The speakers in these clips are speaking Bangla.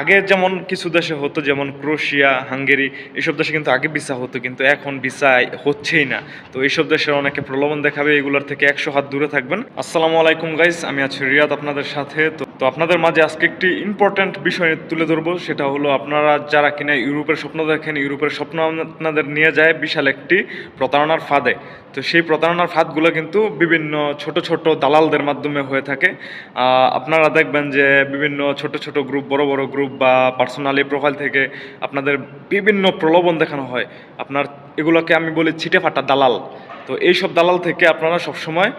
আগে যেমন কিছু দেশে হতো, যেমন ক্রোশিয়া, হাঙ্গেরি এইসব দেশে কিন্তু আগে ভিসা হতো, কিন্তু এখন ভিসা হচ্ছেই না। তো এইসব দেশের অনেকে প্রলোভন দেখাবে, এগুলোর থেকে একশো হাত দূরে থাকবেন। আসসালামু আলাইকুম গাইস আমি আছি রিয়াদ আপনাদের সাথে। তো তো আপনাদের মাঝে আজকে একটি ইম্পর্ট্যান্ট বিষয় তুলে ধরবো, সেটা হলো আপনারা যারা কিনা ইউরোপের স্বপ্ন দেখেন, ইউরোপের স্বপ্ন আপনাদের নিয়ে যায় বিশাল একটি প্রতারণার ফাঁদে। তো সেই প্রতারণার ফাঁদগুলো কিন্তু বিভিন্ন ছোট ছোট দালালদের মাধ্যমে হয়ে থাকে। আপনারা দেখবেন যে বিভিন্ন ছোট ছোট গ্রুপ বড় বড় গ্রুপ বা পার্সোনালি প্রোফাইল থেকে আপনাদের বিভিন্ন প্রলোভন দেখানো হয়। আপনার এগুলোকে আমি বলি ছিটে ফাটা দালাল। তো এই সব দালাল থেকে আপনারা সবসময়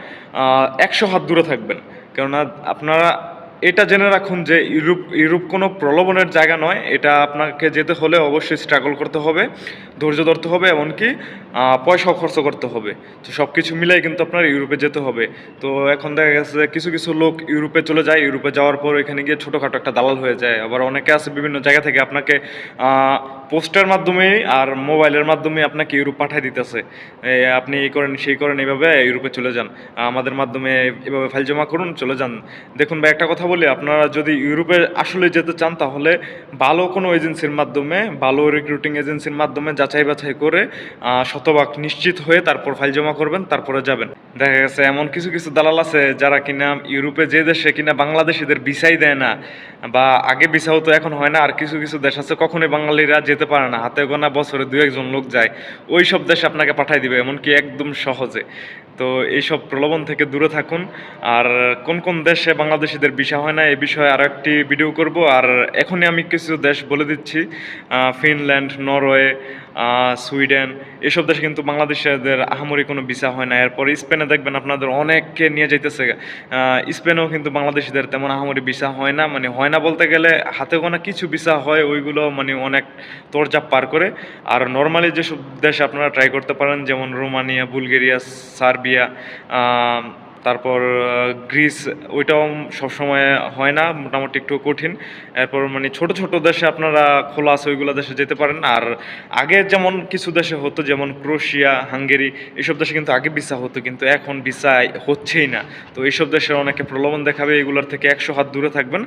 একশো হাত দূরে থাকবেন। কেননা আপনারা এটা জেনে রাখুন যে ইউরোপ ইউরোপ কোনো প্রলোভনের জায়গা নয়। এটা আপনাকে যেতে হলে অবশ্যই স্ট্রাগল করতে হবে, ধৈর্য ধরতে হবে, এমনকি পয়সাও খরচ করতে হবে। তো সব কিছু মিলাই কিন্তু আপনার ইউরোপে যেতে হবে। তো এখন দেখা গেছে যে কিছু কিছু লোক ইউরোপে চলে যায়, ইউরোপে যাওয়ার পর এখানে গিয়ে ছোটোখাটো একটা দালাল হয়ে যায়। আবার অনেকে আছে বিভিন্ন জায়গা থেকে আপনাকে পোস্টের মাধ্যমে আর মোবাইলের মাধ্যমে আপনাকে ইউরোপ পাঠিয়ে দিতেছে। আপনি এই করেন, সেই করেন এইভাবে ইউরোপে চলে যান। আমাদের মাধ্যমে এভাবে ফাইল জমা করুন, চলে যান। দেখুন ভাই, একটা কথা বলি আপনারা যদি ইউরোপে আসলে যেতে চান, তাহলে ভালো কোনো এজেন্সির মাধ্যমে, ভালো রিক্রুটিং এজেন্সির মাধ্যমে যাচাই বাছাই করে শতভাগ নিশ্চিত হয়ে তারপর ফাইল জমা করবেন, তারপরে যাবেন। দেখা গেছে এমন কিছু কিছু দালাল আছে যারা কিনা ইউরোপে যে দেশে কিনা বাংলাদেশিদের ভিসাই দেয় না, বা আগে ভিসা তো এখন হয় না, আর কিছু কিছু দেশ আছে কখনোই বাঙালিরা যেতে পারে না, হাতে গোনা বছরে দু একজন লোক যায় ওই সব দেশে আপনাকে পাঠাই দিবে, এমনকি একদম সহজে। তো এইসব প্রলোভন থেকে দূরে থাকুন, আর কোন কোন দেশে বাংলাদেশিদের ভিসা হয় না, এ বিষয়ে আর একটি ভিডিও করব। আর এখনই আমি কিছু দেশ বলে দিচ্ছি ফিনল্যান্ড, নরওয়ে সুইডেন, এসব দেশে কিন্তু বাংলাদেশিদের আহামরি কোনো ভিসা হয় না। এরপর স্পেনে দেখবেন আপনাদের অনেককে নিয়ে যাইতেছে। স্পেনেও কিন্তু বাংলাদেশিদের তেমন আহামরি ভিসা হয় না। মানে হয় না বলতে গেলে হাতে গোনা কিছু ভিসা হয়, ওইগুলো মানে অনেক তোরজাপ পার করে। আর নর্মালি যেসব দেশ আপনারা ট্রাই করতে পারেন, যেমন রোমানিয়া, বুলগেরিয়া, সার্বিয়া তারপর গ্রিস ওইটাও সবসময় হয় না, মোটামুটি একটু কঠিন। এরপর মানে ছোট ছোট দেশে আপনারা খোলা আছে ওইগুলো দেশে যেতে পারেন। আর আগে যেমন কিছু দেশে হতো, যেমন ক্রোশিয়া, হাঙ্গেরি, এসব দেশে কিন্তু আগে ভিসা হতো, কিন্তু এখন ভিসা হচ্ছেই না। তো এইসব দেশের অনেকে প্রলোভন দেখাবে এগুলোর থেকে একশো হাত দূরে থাকবেন।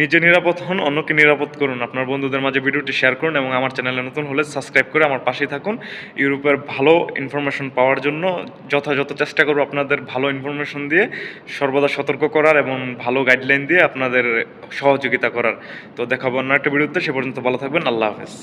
নিজে নিরাপদ হন, অন্যকে নিরাপদ করুন। আপনার বন্ধুদের মাঝে ভিডিওটি শেয়ার করুন এবং আমার চ্যানেলে নতুন হলে সাবস্ক্রাইব করে আমার পাশেই থাকুন। ইউরোপের ভালো ইনফরমেশন পাওয়ার জন্য যথাযথ চেষ্টা করব আপনাদের ভালো ইনফরমেশন দিয়ে সর্বদা সতর্ক করার এবং ভালো গাইডলাইন দিয়ে আপনাদের সহযোগিতা করার। তো দেখাবো অন্য একটা ভিডিওতে, সে পর্যন্ত ভালো থাকবেন, আল্লাহ হাফেজ।